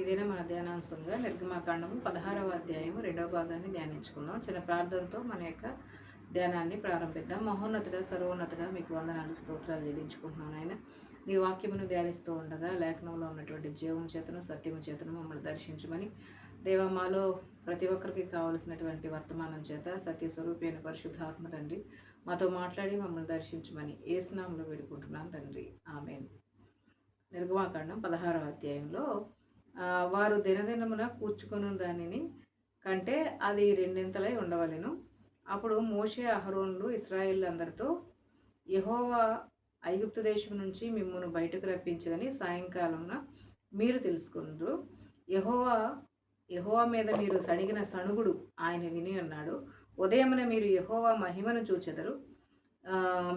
ఇదేనా మన ధ్యానాంశంగా? నిర్గమాకాండము పదహారవ అధ్యాయము రెండవ భాగాన్ని ధ్యానించుకుందాం. చిన్న ప్రార్థనతో మన యొక్క ధ్యానాన్ని ప్రారంభిద్దాం. మహోన్నతుడ సర్వోన్నతుడ మీకు వందనాలు స్తోత్రాలు చెల్లించుకుంటున్నాను ఆయన నీ వాక్యమును ధ్యానిస్తూ ఉండగా లేఖనంలో ఉన్నటువంటి జీవం చేతను సత్యము చేతను మమ్మల్ని దర్శించమని దేవ మాలో ప్రతి ఒక్కరికి కావలసినటువంటి వర్తమానం చేత సత్య స్వరూపైన పరిశుద్ధాత్మ తండ్రి మాతో మాట్లాడి మమ్మల్ని దర్శించమని స్నామంలో వేడుకుంటున్నాను తండ్రి. ఆమె నిర్గమాకాండం పదహారవ అధ్యాయంలో వారు దినదినమున కూర్చుకొని దానిని కంటే అది రెండింతలై ఉండవలెను. అప్పుడు మోషే అహరోన్లు ఇస్రాయిల్ అందరితో యహోవా ఐగుప్తు దేశం నుంచి మిమ్మల్ని బయటకు రప్పించదని సాయంకాలమున మీరు తెలుసుకుందరు. యహోవా యహోవా మీద మీరు సణిగిన సణుగుడు ఆయన విని అన్నాడు. ఉదయమున మీరు యహోవా మహిమను చూచెదరు.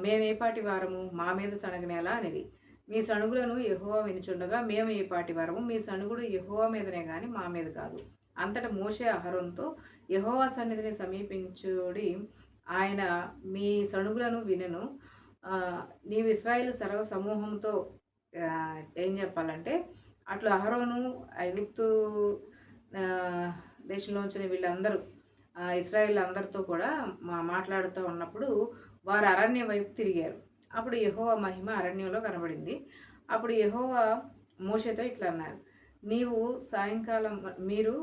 మేమేపాటి వారము? మా మీద సణగనేలా? అనేది. మీ సణుగులను ఎహోవా వినుచుండగా మేము ఈ పాటి వరము మీ సణుగుడు ఎహోవా మీదనే కానీ మా మీద కాదు. అంతట మోషే అహరంతో యహోవా సన్నిధిని సమీపించుడి ఆయన మీ సణుగులను వినను. నీవు ఇస్రాయిల్ సర్వ సమూహంతో ఏం చెప్పాలంటే అట్లా అహరోను ఐగుప్తు దేశంలో వచ్చిన వీళ్ళందరూ ఇస్రాయిల్ అందరితో కూడా మా మాట్లాడుతూ ఉన్నప్పుడు వారు అరణ్యం వైపు తిరిగారు. అప్పుడు యెహోవా మహిమ అరణ్యంలో కనబడింది. అప్పుడు యెహోవా మోషతో ఇట్లా అన్నారు నీవు సాయంకాలం మీరు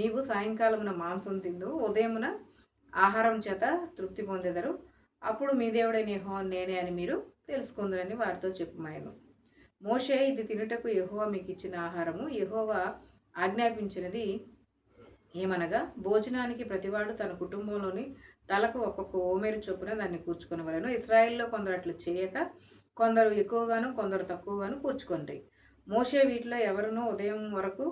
నీవు సాయంకాలమున మాంసం తిందు ఉదయమున ఆహారం చేత తృప్తి పొందెదరు. అప్పుడు మీ దేవుడైన యహో నేనే అని మీరు తెలుసుకుందరని వారితో చెప్పుమాయను. మోషే ఇది తినుటకు యహోవా మీకు ఇచ్చిన ఆహారము. యహోవా ఆజ్ఞాపించినది ఏమనగా భోజనానికి ప్రతివాడు తన కుటుంబంలోని తలకు ఒక్కొక్క ఓమేరు చొప్పున దాన్ని కూర్చుకొనవలను ఇస్రాయిల్లో కొందరు అట్లు చేయక కొందరు ఎక్కువగాను కొందరు తక్కువగాను కూర్చుకొండ్రి మోషే వీటిలో ఎవరునూ ఉదయం వరకు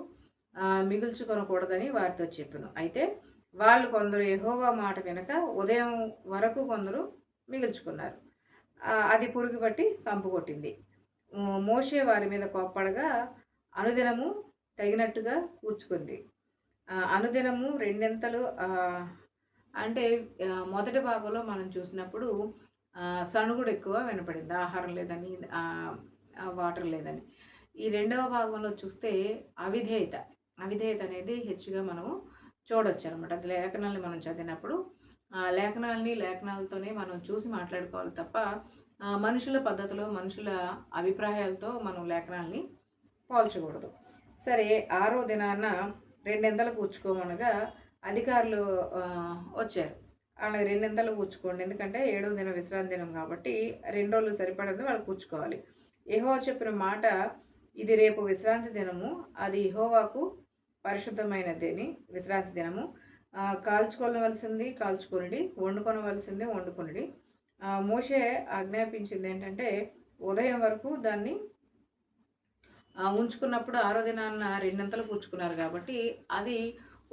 మిగుల్చుకొనకూడదని వారితో చెప్పాను. అయితే వాళ్ళు కొందరు ఎహోవా మాట వినక ఉదయం వరకు కొందరు మిగుల్చుకున్నారు. అది పురుగు పట్టి కంపు కొట్టింది. మోసే మోషే వారి మీద కోప్పడగా అనుదినము తగినట్టుగా కూర్చుకుంది. అనుదినము రెండింతలు అంటే మొదటి భాగంలో మనం చూసినప్పుడు సణుగుడు ఎక్కువ వినపడింది. ఆహారం లేదని వాటర్ లేదని. ఈ రెండవ భాగంలో చూస్తే అవిధేయత. అవిధేయత అనేది హెచ్చుగా మనము చూడొచ్చు అనమాట అది లేఖనాల్ని మనం చదివినప్పుడు ఆ లేఖనాల్ని లేఖనాలతోనే మనం చూసి మాట్లాడుకోవాలి తప్ప మనుషుల పద్ధతిలో మనుషుల అభిప్రాయాలతో మనం లేఖనాల్ని పోల్చకూడదు. సరే ఆరో దినాన రెండింతలు కూర్చుకోమనగా అధికారులు వచ్చారు. వాళ్ళకి రెండింతలు కూర్చుకోండి. ఎందుకంటే ఏడో దినం విశ్రాంతి దినం కాబట్టి రెండు రోజులు సరిపడదు వాళ్ళు కూర్చుకోవాలి. యహోవా చెప్పిన మాట ఇది రేపు విశ్రాంతి దినము. అది యెహోవాకు పరిశుద్ధమైనదేని విశ్రాంతి దినము. కాల్చుకోవలసింది కాల్చుకొనిడి వండుకొనవలసింది వండుకొనిడి. మోషే ఆజ్ఞాపించింది ఏంటంటే ఉదయం వరకు దాన్ని ఉంచుకున్నప్పుడు ఆరో దినాన్న రెండింతలు కూర్చుకున్నారు కాబట్టి అది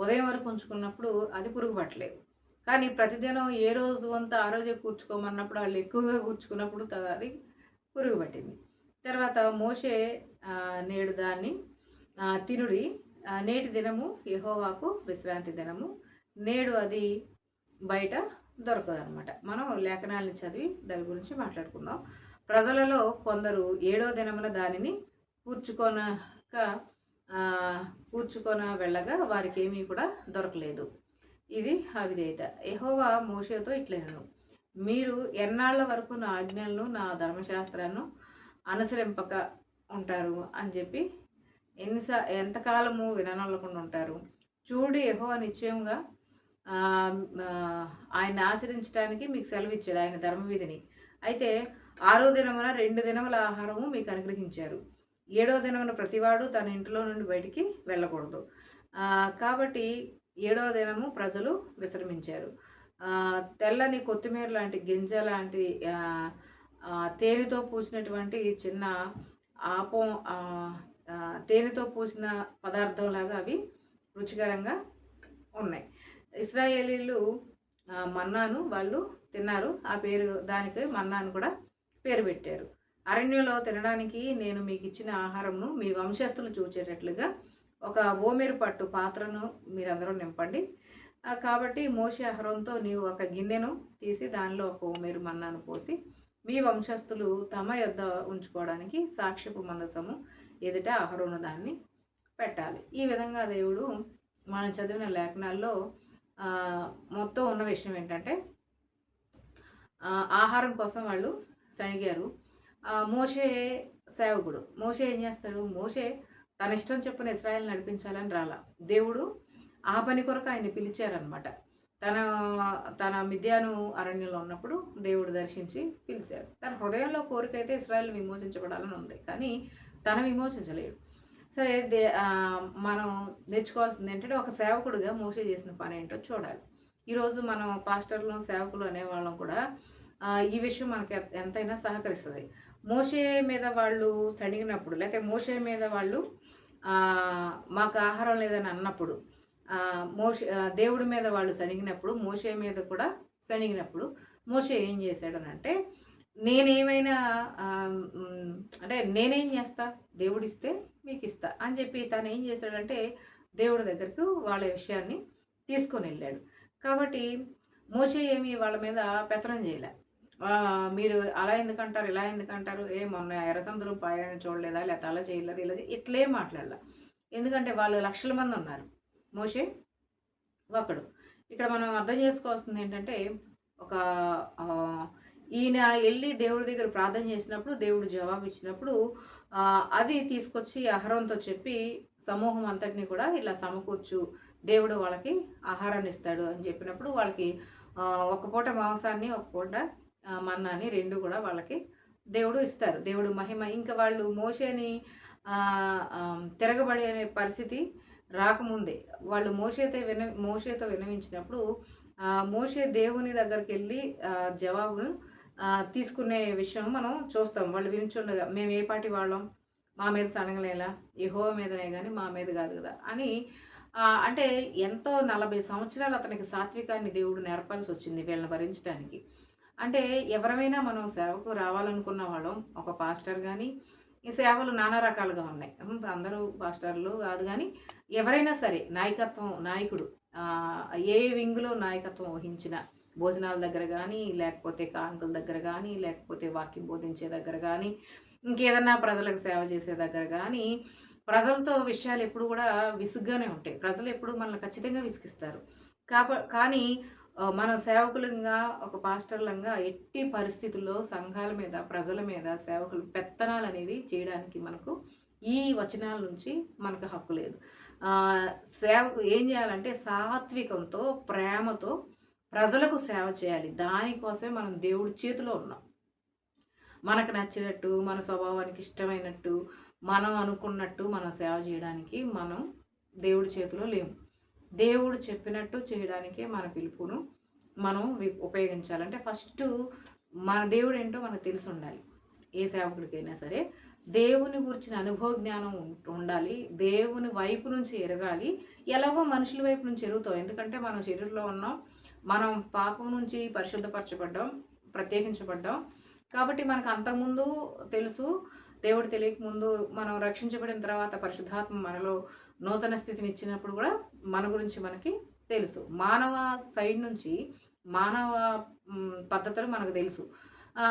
ఉదయం వరకు ఉంచుకున్నప్పుడు అది పురుగు పట్టలేదు కానీ ప్రతిదినం ఏ రోజు అంతా ఆ రోజే కూర్చుకోమన్నప్పుడు వాళ్ళు ఎక్కువగా కూర్చుకున్నప్పుడు అది పురుగు పట్టింది తర్వాత మోషే నేడు దాన్ని తినుడి నేటి దినము యహోవాకు విశ్రాంతి దినము. నేడు అది బయట దొరకదనమాట మనం లేఖనాలను చదివి దాని గురించి మాట్లాడుకుందాం. ప్రజలలో కొందరు ఏడో దినమున దానిని కూర్చుకొనక కూర్చుకొని వెళ్ళగా వారికి ఏమీ కూడా దొరకలేదు. ఇది అవిధేయత. ఎహోవా మోషేతో ఇట్లేను. మీరు ఎన్నాళ్ళ వరకు నా ఆజ్ఞలను నా ధర్మశాస్త్రాన్ని అనుసరింపక ఉంటారు అని చెప్పి ఎన్నిసా ఎంతకాలము విననల్లకుండా ఉంటారు? చూడు యెహోవా నిశ్చయంగా ఆయన ఆచరించడానికి మీకు సెలవు ఇచ్చాడు ఆయన ధర్మవిధిని. అయితే ఆరో దినమున రెండు దినముల ఆహారము మీకు అనుగ్రహించారు. ఏడో దినమున ప్రతివాడు తన ఇంటిలో నుండి బయటికి వెళ్ళకూడదు. కాబట్టి ఏడో దినము ప్రజలు విశ్రమించారు. తెల్లని కొత్తిమీర లాంటి గింజ లాంటి తేనెతో పూసినటువంటి చిన్న ఆపం తేనెతో పూసిన పదార్థంలాగా అవి రుచికరంగా ఉన్నాయి. ఇస్రాయేలీలు మన్నాను వాళ్ళు తిన్నారు. ఆ పేరు దానికి మన్నాను కూడా పేరు పెట్టారు. అరణ్యంలో తినడానికి నేను మీకు ఇచ్చిన ఆహారంను మీ వంశస్థులు చూచేటట్లుగా ఒక ఓమేరు పట్టు పాత్రను మీరందరూ నింపండి. కాబట్టి మోసే ఆహారంతో నీవు ఒక గిన్నెను తీసి దానిలో ఒక ఓమేరు మన్నాను పోసి మీ వంశస్థులు తమ యొద్ద ఉంచుకోవడానికి సాక్ష్యపు మందసము ఎదుట అహరోను దాన్ని పెట్టాలి. ఈ విధంగా దేవుడు మనం చదివిన లేఖనాల్లో మొత్తం ఉన్న విషయం ఏంటంటే ఆహారం కోసం వాళ్ళు సణిగారు మోషే సేవకుడు. మోషే ఏం చేస్తాడు? మోషే తన ఇష్టం చెప్పిన ఇస్రాయల్ నడిపించాలని రాలా. దేవుడు ఆ పని కొరకు ఆయన పిలిచారనమాట తన తన మిథ్యాను అరణ్యంలో ఉన్నప్పుడు దేవుడు దర్శించి పిలిచారు. తన హృదయంలో కోరిక అయితే ఇస్రాయల్ విమోచించబడాలని ఉంది కానీ తన విమోచించలేడు సరే దే మనం నేర్చుకోవాల్సింది ఏంటంటే ఒక సేవకుడిగా మోసే చేసిన పని ఏంటో చూడాలి. ఈరోజు మనం పాస్టర్లు సేవకులు అనేవాళ్ళం కూడా ఈ విషయం మనకి ఎంతైనా సహకరిస్తుంది. మోసే మీద వాళ్ళు సణిగినప్పుడు లేకపోతే మోసే మీద వాళ్ళు మాకు ఆహారం లేదని అన్నప్పుడు మోష దేవుడి మీద వాళ్ళు సణిగినప్పుడు మోసే మీద కూడా సణిగినప్పుడు మోసే ఏం చేశాడనంటే నేనేమైనా అంటే నేనేం చేస్తా? దేవుడిస్తే మీకు ఇస్తా అని చెప్పి తను ఏం చేశాడంటే దేవుడి దగ్గరకు వాళ్ళ విషయాన్ని తీసుకొని వెళ్ళాడు. కాబట్టి మోసే ఏమి వాళ్ళ మీద పెత్తనం చేయలే. మీరు అలా ఎందుకంటారు ఇలా ఎందుకంటారు? ఏ మొన్న ఎర్రసముద్రం పాయని చూడలేదా? లేకపోతే అలా చేయలేదు? ఇలా ఇట్లే మాట్లాడాల. ఎందుకంటే వాళ్ళు లక్షల మంది ఉన్నారు. మోషే ఒకడు. ఇక్కడ మనం అర్థం చేసుకోవాల్సింది ఏంటంటే ఒక ఈయన వెళ్ళి దేవుడి దగ్గర ప్రార్థన చేసినప్పుడు దేవుడు జవాబు ఇచ్చినప్పుడు అది తీసుకొచ్చి ఆహారంతో చెప్పి సమూహం అంతటిని కూడా ఇలా సమకూర్చు. దేవుడు వాళ్ళకి ఆహారాన్ని ఇస్తాడు అని చెప్పినప్పుడు వాళ్ళకి ఒక పూట మాంసాన్ని ఒక పూట మన్నాని రెండు కూడా వాళ్ళకి దేవుడు ఇస్తారు. దేవుడు మహిమ. ఇంకా వాళ్ళు మోషేని తిరగబడి అనే తిరగబడే పరిస్థితి రాకముందే. వాళ్ళు మోసేతో విన మోషేతో వినవించినప్పుడు మోసే మోషే దేవుని దగ్గరికి వెళ్ళి జవాబును తీసుకునే విషయం మనం చూస్తాం. వాళ్ళు వినిచుండగా మేము ఏ పాటి వాళ్ళం? మా మీద సడగలేలా యహో మీదనే కానీ మా మీద కాదు కదా? అని అంటే ఎంతో నలభై సంవత్సరాలు అతనికి సాత్వికాన్ని దేవుడు నేర్పాల్సి వచ్చింది వీళ్ళని భరించడానికి అంటే ఎవరమైనా మనం సేవకు రావాలనుకున్న వాళ్ళం ఒక పాస్టర్ కానీ ఈ సేవలు నానా రకాలుగా ఉన్నాయి. అందరూ పాస్టర్లు కాదు కానీ ఎవరైనా సరే నాయకత్వం నాయకుడు ఏ వింగులో నాయకత్వం వహించిన భోజనాల దగ్గర కానీ లేకపోతే కానుకల దగ్గర కానీ లేకపోతే వాక్యం బోధించే దగ్గర కానీ ఇంకేదన్నా ప్రజలకు సేవ చేసే దగ్గర కానీ ప్రజలతో విషయాలు ఎప్పుడు కూడా విసుగ్గానే ఉంటాయి. ప్రజలు ఎప్పుడు మనల్ని ఖచ్చితంగా విసిగిస్తారు. కాబ కానీ మన సేవకులంగా ఒక పాస్టర్లంగా ఎట్టి పరిస్థితుల్లో సంఘాల మీద ప్రజల మీద సేవకులు పెత్తనాలు అనేది చేయడానికి మనకు ఈ వచనాల నుంచి మనకు హక్కు లేదు. సేవకు ఏం చేయాలంటే సాత్వికంతో ప్రేమతో ప్రజలకు సేవ చేయాలి. దానికోసమే మనం దేవుడి చేతిలో ఉన్నాం. మనకు నచ్చినట్టు మన స్వభావానికి ఇష్టమైనట్టు మనం అనుకున్నట్టు మనం సేవ చేయడానికి మనం దేవుడి చేతిలో లేము. దేవుడు చెప్పినట్టు చేయడానికే మన పిలుపును మనం ఉపయోగించాలంటే ఫస్ట్ మన దేవుడు ఏంటో మనకు తెలిసి ఉండాలి ఏ సేవకుడికైనా సరే దేవుని గురించిన అనుభవ జ్ఞానం ఉండాలి. దేవుని వైపు నుంచి ఎరగాలి. ఎలాగో మనుషుల వైపు నుంచి ఎరుగుతాం. ఎందుకంటే మనం శరీరంలో ఉన్నాం. మనం పాపం నుంచి పరిశుద్ధపరచబడ్డాం ప్రత్యేకించబడ్డాం. కాబట్టి మనకు అంతకుముందు తెలుసు దేవుడు తెలియక ముందు మనం రక్షించబడిన తర్వాత పరిశుద్ధాత్మ మనలో నూతన స్థితిని ఇచ్చినప్పుడు కూడా మన గురించి మనకి తెలుసు. మానవ సైడ్ నుంచి మానవ పద్ధతులు మనకు తెలుసు.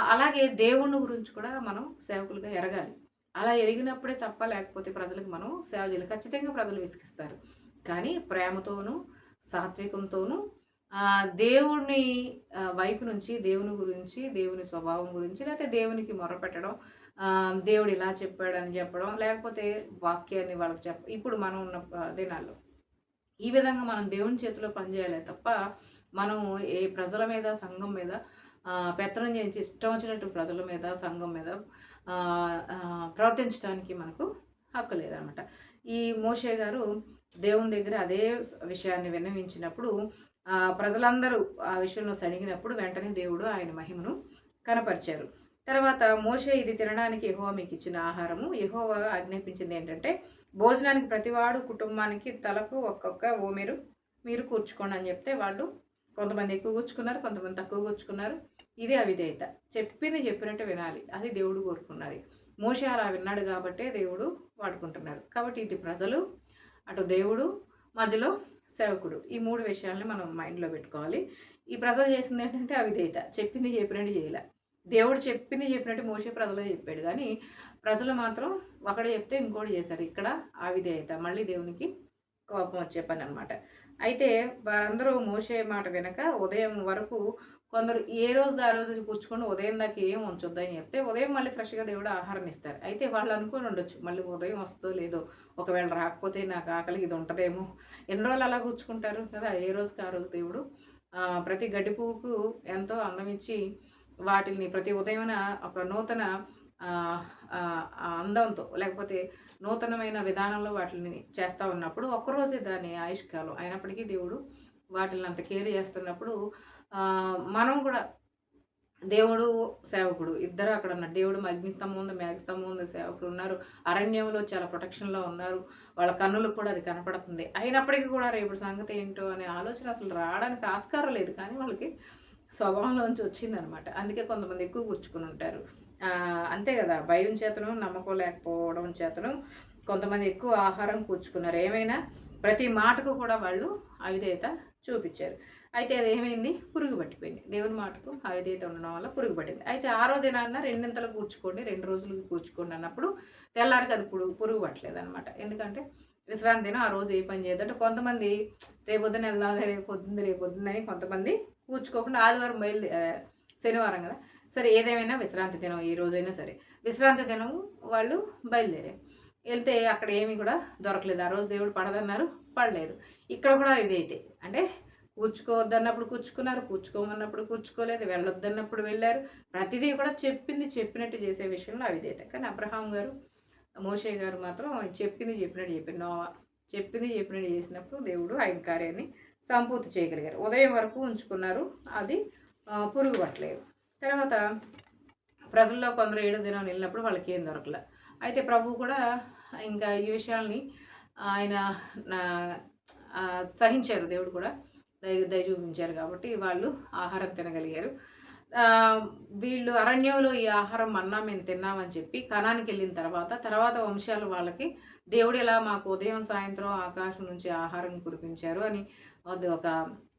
అలాగే దేవుని గురించి కూడా మనం సేవకులుగా ఎరగాలి. అలా ఎరిగినప్పుడే తప్ప లేకపోతే ప్రజలకు మనం సేవ చేయాలి. ఖచ్చితంగా ప్రజలు విసిగిస్తారు. కానీ ప్రేమతోనూ సాత్వికంతోనూ ఆ, దేవుని వైపు నుంచి దేవుని గురించి దేవుని స్వభావం గురించి లేకపోతే దేవునికి మొరపెట్టడం దేవుడు ఇలా చెప్పాడని చెప్పడం లేకపోతే వాక్యాన్ని వాళ్ళకి చెప్ప ఇప్పుడు మనం ఉన్న దినాల్లో ఈ విధంగా మనం దేవుని చేతిలో పనిచేయాలి తప్ప మనం ఏ ప్రజల మీద సంఘం మీద పెత్తనం చేయించి ఇష్టం వచ్చినట్టు ప్రజల మీద సంఘం మీద ప్రవర్తించడానికి మనకు హక్కు లేదనమాట. ఈ మోషే గారు దేవుని దగ్గర అదే విషయాన్ని విన్నవించినప్పుడు ప్రజలందరూ ఆ విషయంలో సడిగినప్పుడు వెంటనే దేవుడు ఆయన మహిమను కనపరిచారు. తర్వాత మోషే ఇది తినడానికి యహోవా మీకు ఇచ్చిన ఆహారము. యహోవా ఆజ్ఞాపించింది ఏంటంటే భోజనానికి ప్రతివాడు కుటుంబానికి తలకు ఒక్కొక్క ఓ మీరు మీరు కూర్చుకోండి అని చెప్తే వాళ్ళు కొంతమంది ఎక్కువ కూర్చుకున్నారు కొంతమంది తక్కువ కూర్చుకున్నారు. ఇది అవిధేయత. చెప్పింది చెప్పినట్టు వినాలి. అది దేవుడు కోరుకున్నది. మోషే అలా విన్నాడు కాబట్టే దేవుడు వాడుకుంటున్నాడు. కాబట్టి ఇది ప్రజలు అటు దేవుడు మధ్యలో సేవకుడు. ఈ మూడు విషయాల్ని మనం మైండ్లో పెట్టుకోవాలి. ఈ ప్రజలు చేసింది ఏంటంటే అవిధేయత. చెప్పింది చెప్పినట్టు చేయలే. దేవుడు చెప్పింది చెప్పినట్టు మోసే ప్రజలు చెప్పాడు. కానీ ప్రజలు మాత్రం ఒకడు చెప్తే ఇంకోటి చేశారు. ఇక్కడ ఆ విధేయత మళ్ళీ దేవునికి కోపం వచ్చే పని అనమాట అయితే వారందరూ మోసే మాట వెనక ఉదయం వరకు కొందరు ఏ రోజు ఆ రోజు పుచ్చుకొని ఉదయం దాకా ఏం ఉంచొద్దని చెప్తే ఉదయం మళ్ళీ ఫ్రెష్గా దేవుడు ఆహారం ఇస్తారు. అయితే వాళ్ళు అనుకుని ఉండొచ్చు మళ్ళీ ఉదయం వస్తుందో లేదో ఒకవేళ రాకపోతే నాకు ఆకలి ఇది ఉంటుందేమో. ఎన్ని రోజులు అలా కూర్చుకుంటారు కదా? ఏ రోజుకి ఆ రోజు దేవుడు? ప్రతి గడ్డి పువ్వుకు ఎంతో అందమిచ్చి వాటిని ప్రతి ఉదయమున ఒక నూతన అందంతో లేకపోతే నూతనమైన విధానంలో వాటిని చేస్తూ ఉన్నప్పుడు ఒక్కరోజే దాని ఆయుష్కాలం అయినప్పటికీ దేవుడు వాటిని అంత కేర్ చేస్తున్నప్పుడు మనం కూడా దేవుడు సేవకుడు ఇద్దరు అక్కడ ఉన్నారు. దేవుడు అగ్నిస్తంభం ఉంది మేఘస్తంభం ఉంది సేవకుడు ఉన్నారు అరణ్యంలో చాలా ప్రొటెక్షన్లో ఉన్నారు వాళ్ళ కన్నులకు కూడా అది కనపడుతుంది. అయినప్పటికీ కూడా రేపు సంగతి ఏంటో అనే ఆలోచన అసలు రావడానికి ఆస్కారం లేదు. కానీ వాళ్ళకి స్వభావంలోంచి వచ్చిందనమాట. అందుకే కొంతమంది ఎక్కువ గుచ్చుకుని ఉంటారు. అంతే కదా భయం చేతను నమ్మకం లేకపోవడం చేతను కొంతమంది ఎక్కువ ఆహారం కూర్చుకున్నారు ఏమైనా ప్రతి మాటకు కూడా వాళ్ళు అవిధేయత చూపించారు. అయితే అది ఏమైంది? పురుగు పట్టిపోయింది. దేవుని మాటకు అవిధేయత ఉండడం వల్ల పురుగు పట్టింది. అయితే ఆ రోజు దినాన్న రెండింతలు కూర్చుకోండి రెండు రోజులు కూర్చుకోండి అన్నప్పుడు తెల్లారికి అది పురుగు పురుగు పట్టలేదు అనమాట ఎందుకంటే విశ్రాంతి దినం ఆ రోజు ఏ పని చేయదంటే కొంతమంది రేపొద్దున వెళ్దాం రేపు పొద్దుంది రేపు పొద్దుందని కొంతమంది కూర్చుకోకుండా ఆదివారం బయలుదే శనివారం కదా. సరే ఏదేమైనా విశ్రాంతి దినం ఏ రోజైనా సరే. విశ్రాంతి దినం వాళ్ళు బయలుదేరారు. వెళ్తే అక్కడ ఏమీ కూడా దొరకలేదు. ఆ రోజు దేవుడు పడదన్నారు పడలేదు. ఇక్కడ కూడా ఇదైతే అంటే కూర్చుకోవద్దన్నప్పుడు కూర్చుకున్నారు కూర్చుకోమన్నప్పుడు కూర్చుకోలేదు వెళ్ళొద్దన్నప్పుడు వెళ్ళారు. ప్రతిదీ కూడా చెప్పింది చెప్పినట్టు చేసే విషయంలో అవిధేయత. కానీ అబ్రహాం గారు మోషే గారు మాత్రం చెప్పింది చెప్పినట్టు చెప్పారు. నోవా చెప్పింది చెప్పినట్టు చేసినప్పుడు దేవుడు ఆయన కార్యాన్ని సంపూర్తి చేయగలిగారు. ఉదయం వరకు ఉంచుకున్నారు. అది పురుగు పట్టలేదు. తర్వాత ప్రజల్లో కొందరు ఏడు దినం వెళ్ళినప్పుడు వాళ్ళకి ఏం దొరకలే. అయితే ప్రభు కూడా ఇంకా ఈ విషయాల్ని ఆయన నా- సహించారు. దేవుడు కూడా దయ దయ చూపించారు కాబట్టి వాళ్ళు ఆహారం తినగలిగారు. వీళ్ళు అరణ్యంలో ఈ ఆహారం అన్నా మేము తిన్నామని చెప్పి కణానికి వెళ్ళిన తర్వాత తర్వాత వంశాలు వాళ్ళకి దేవుడు ఇలా మాకు ఉదయం సాయంత్రం ఆకాశం నుంచి ఆహారం కురిపించారు అని అది ఒక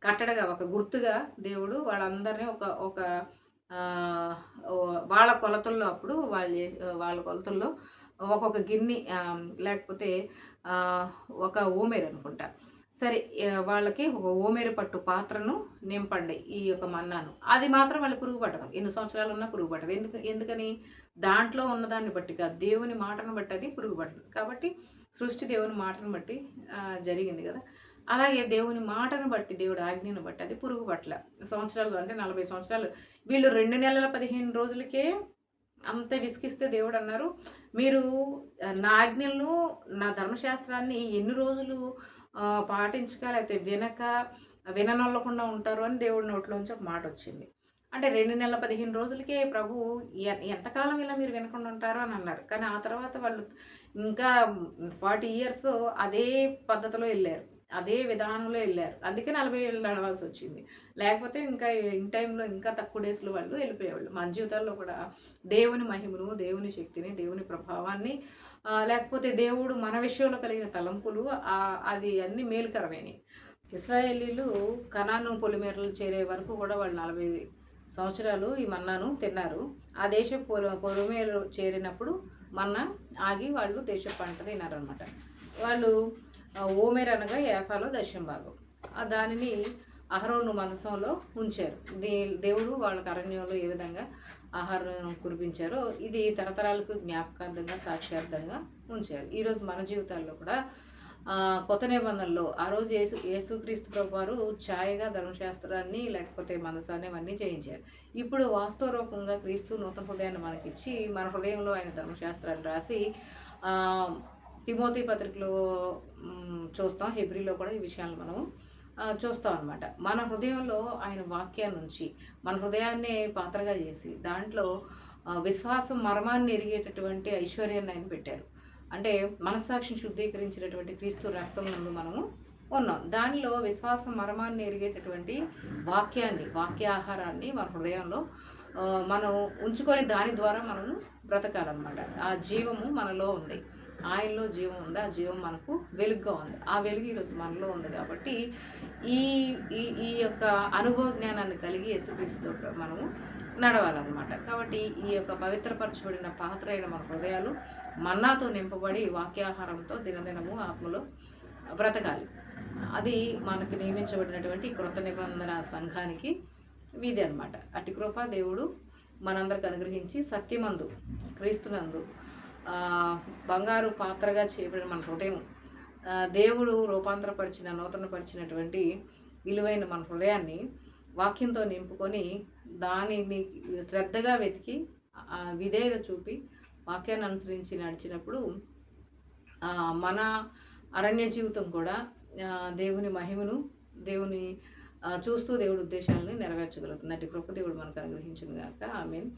కట్టడగా ఒక గుర్తుగా దేవుడు వాళ్ళందరినీ ఒక ఒక వాళ్ళ కొలతల్లో అప్పుడు వాళ్ళు వాళ్ళ కొలతల్లో ఒక్కొక్క గిన్నె లేకపోతే ఒక ఓమేర్ అనుకుంటా. సరే వాళ్ళకి ఒక ఓమేరు పట్టు పాత్రను నింపండి ఈ యొక్క మన్నాను. అది మాత్రం వాళ్ళు పురుగు పట్టదు. ఎన్ని సంవత్సరాలు ఉన్నా పురుగు పట్టదు. ఎందుకు ఎందుకని? దాంట్లో ఉన్నదాన్ని బట్టి కాదు. దేవుని మాటను బట్టి అది పురుగు పట్టదు. కాబట్టి సృష్టి దేవుని మాటను బట్టి జరిగింది కదా. అలాగే దేవుని మాటను బట్టి దేవుడు ఆజ్ఞను బట్టి అది పురుగు పట్ల సంవత్సరాలు అంటే నలభై సంవత్సరాలు. వీళ్ళు రెండు నెలల పదిహేను రోజులకే అంత విసిగిస్తే దేవుడు అన్నారు మీరు నా ఆజ్ఞలను నా ధర్మశాస్త్రాన్ని ఎన్ని రోజులు పాటించక లేకపోతే వినక విననొల్లకుండా ఉంటారు అని దేవుడి నోట్లోంచి ఒక మాట వచ్చింది. అంటే రెండు నెలల పదిహేను రోజులకే ప్రభు ఎ- ఎంతకాలం ఇలా మీరు వినకుండా ఉంటారు అని అన్నారు. కానీ ఆ తర్వాత వాళ్ళు ఇంకా ఫార్టీ ఇయర్స్ అదే పద్ధతిలో వెళ్ళారు. అదే విధానంలో వెళ్ళారు. అందుకే నలభై ఏళ్ళు నడవాల్సి వచ్చింది. లేకపోతే ఇంకా ఇన్ టైంలో ఇంకా తక్కువ డేస్లో వాళ్ళు వెళ్ళిపోయేవాళ్ళు. మన జీవితాల్లో కూడా దేవుని మహిమను దేవుని శక్తిని దేవుని ప్రభావాన్ని లేకపోతే దేవుడు మన విషయంలో కలిగిన తలంపులు అది అన్ని మేలుకరమైనవి ఇస్రాయేలీలు కనాను పొలిమేరలు చేరే వరకు కూడా వాళ్ళు నలభై సంవత్సరాలు ఈ మన్నాను తిన్నారు. ఆ దేశ పొల పొలిమేరలు చేరినప్పుడు మన్నా ఆగి వాళ్ళు దేశ పంట తిన్నారనమాట వాళ్ళు ఓమేర్ అనగా ఏఫాలో దశం భాగం. ఆ దానిని అహరోను మనసంలో ఉంచారు. దే దేవుడు వాళ్ళకి అరణ్యంలో ఏ విధంగా ఆహారం కురిపించారో ఇది తరతరాలకు జ్ఞాపకార్థంగా సాక్ష్యార్థంగా ఉంచారు. ఈరోజు మన జీవితాల్లో కూడా కొత్త నిబంధనలో ఆ రోజు యేసు యేసుక్రీస్తు ప్రభు వారు ఛాయగా ధర్మశాస్త్రాన్ని లేకపోతే మనసాన్ని అవన్నీ చేయించారు. ఇప్పుడు వాస్తవ రూపంగా క్రీస్తు నూతన హృదయాన్ని మనకిచ్చి మన హృదయంలో ఆయన ధర్మశాస్త్రాన్ని రాసి తిమోతి పత్రికలో చూస్తాం. హెబ్రిలో కూడా ఈ విషయాలు మనము చూస్తాం అనమాట మన హృదయంలో ఆయన వాక్యాల నుంచి మన హృదయాన్ని పాత్రగా చేసి దాంట్లో విశ్వాసం మర్మాన్ని ఎరిగేటటువంటి ఐశ్వర్యాన్ని ఆయన పెట్టారు. అంటే మనస్సాక్షిని శుద్ధీకరించినటువంటి క్రీస్తు రక్తం నుండి మనము ఉన్నాం. దానిలో విశ్వాసం మర్మాన్ని ఎరిగేటటువంటి వాక్యాన్ని వాక్యాహారాన్ని మన హృదయంలో మనం ఉంచుకొని దాని ద్వారా మనము బ్రతకాలన్నమాట. ఆ జీవము మనలో ఉంది. ఆయనలో జీవం ఉంది ఆ జీవం మనకు వెలుగుగా ఉంది. ఆ వెలుగు ఈరోజు మనలో ఉంది కాబట్టి ఈ ఈ ఈ యొక్క అనుభవ జ్ఞానాన్ని కలిగి యేసుక్రీస్తు మనము నడవాలన్నమాట. కాబట్టి ఈ యొక్క పవిత్రపరచబడిన పాత్ర అయిన మన హృదయాలు మన్నాతో నింపబడి వాక్యాహారంతో దినదినము ఆత్మలో బ్రతకాలి. అది మనకు నియమించబడినటువంటి కృత నిబంధన సంఘానికి వీధి అనమాట అటు కృప దేవుడు మనందరికి అనుగ్రహించి సత్యమందు క్రీస్తునందు బంగారు పాత్రగా చేయబడిన మన హృదయం. దేవుడు రూపాంతరపరిచిన నూతనపరిచినటువంటి విలువైన మన హృదయాన్ని వాక్యంతో నింపుకొని దానిని శ్రద్ధగా వెతికి విధేయత చూపి వాక్యాన్ని అనుసరించి నడిచినప్పుడు మన అరణ్య జీవితం కూడా దేవుని మహిమను దేవుని చూస్తూ దేవుడి ఉద్దేశాలను నెరవేర్చగలుగుతుంది. అటు కృప దేవుడు మనకు అనుగ్రహించిన గాక మీన్